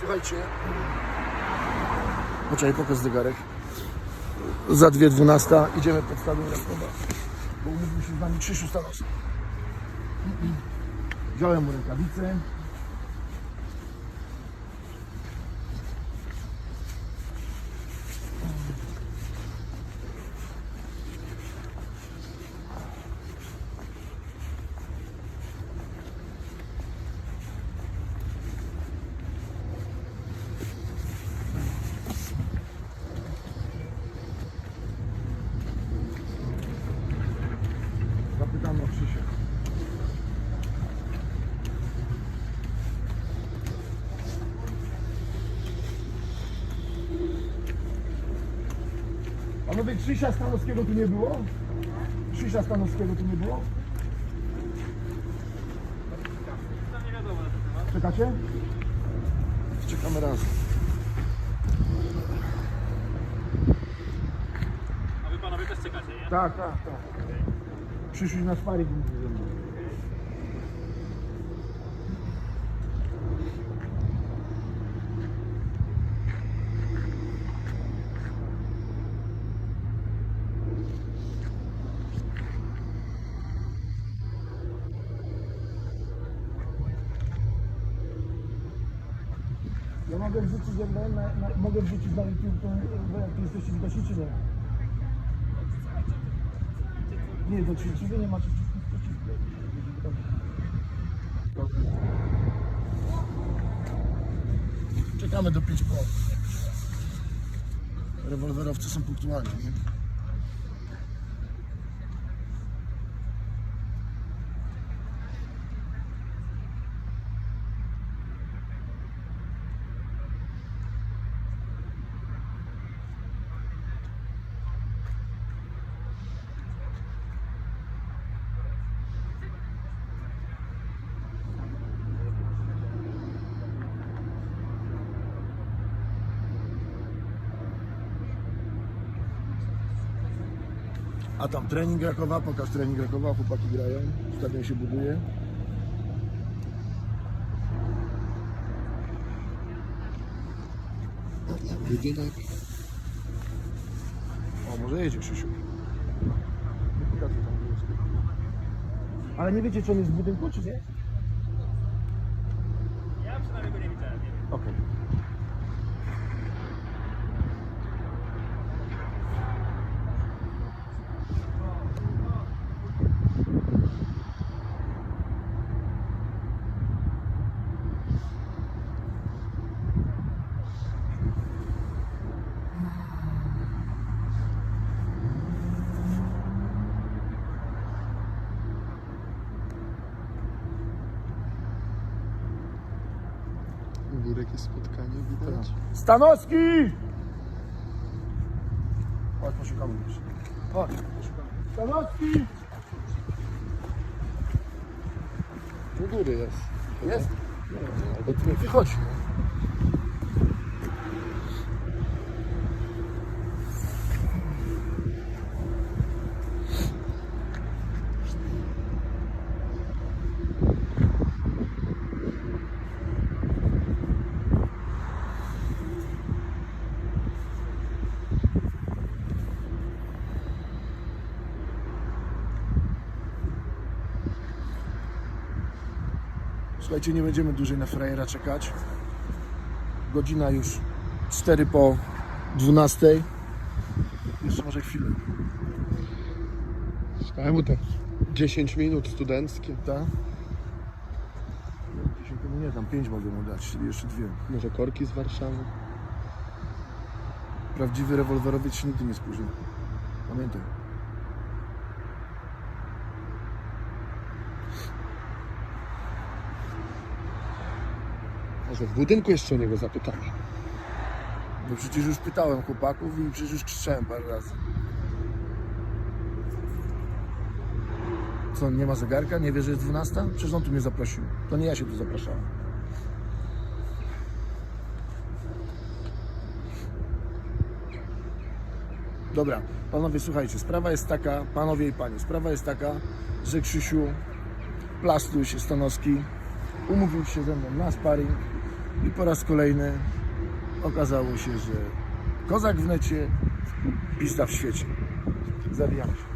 Słuchajcie. Poczekaj, pokaż zegarek. Za dwie dwunasta idziemy pod stadion Rakowa. Bo umówił się z nami Krzysiu Stanowski. Wziąłem mu rękawice. Zapytamy o Krzysia. Panowie, Krzysia Stanowskiego tu nie było? Krzysia Stanowskiego tu nie było? Czekacie? Czekamy razem. A wy panowie też czekacie, nie? Tak, tak, tak. Przyszli na sparing ze mną. Ja mogę wrzucić, na, na, mogę wrzucić na YouTube, to wy jak jesteście widoczni czy nie? Nie, do czy, czy wy nie macie? Czekamy do 5 po. Rewolwerowcy są punktualni. Nie? A tam trening Rakowa, pokaż trening Rakowa, chłopaki grają, stadion się buduje. Budynek. O, może jedzie Krzysiu. Ale nie wiecie, czy on jest w budynku, czy nie? Ja przynajmniej go nie widziałem, nie wiem. Okej. Górek jest spotkanie widać. Stanowski! Chodź, poszukamy już. Chodź, poszukamy. Stanowski! U góry jest. Jest? Albo tu. Ty chodź. Słuchajcie, nie będziemy dłużej na frajera czekać. Godzina już 4 po 12. Jeszcze może chwilę. Dałem mu te 10 minut studenckie. Tak? 10 no nie, tam 5 mogę mu dać, czyli jeszcze dwie. Może korki z Warszawy. Prawdziwy rewolwerowiec się nigdy nie spóźni. Pamiętaj. Może w budynku jeszcze o niego zapytamy. No przecież już pytałem chłopaków i przecież już krzyczałem parę razy. Co, nie ma zegarka? Nie wie, że jest 12? Przecież on tu mnie zaprosił. To nie ja się tu zapraszałem. Dobra, panowie, słuchajcie, sprawa jest taka, panowie i panie, sprawa jest taka, że Krzysiu Plastuś Stanowski umówił się ze mną na sparring I po raz kolejny okazało się, że kozak w necie, pista w świecie. Zabijamy się.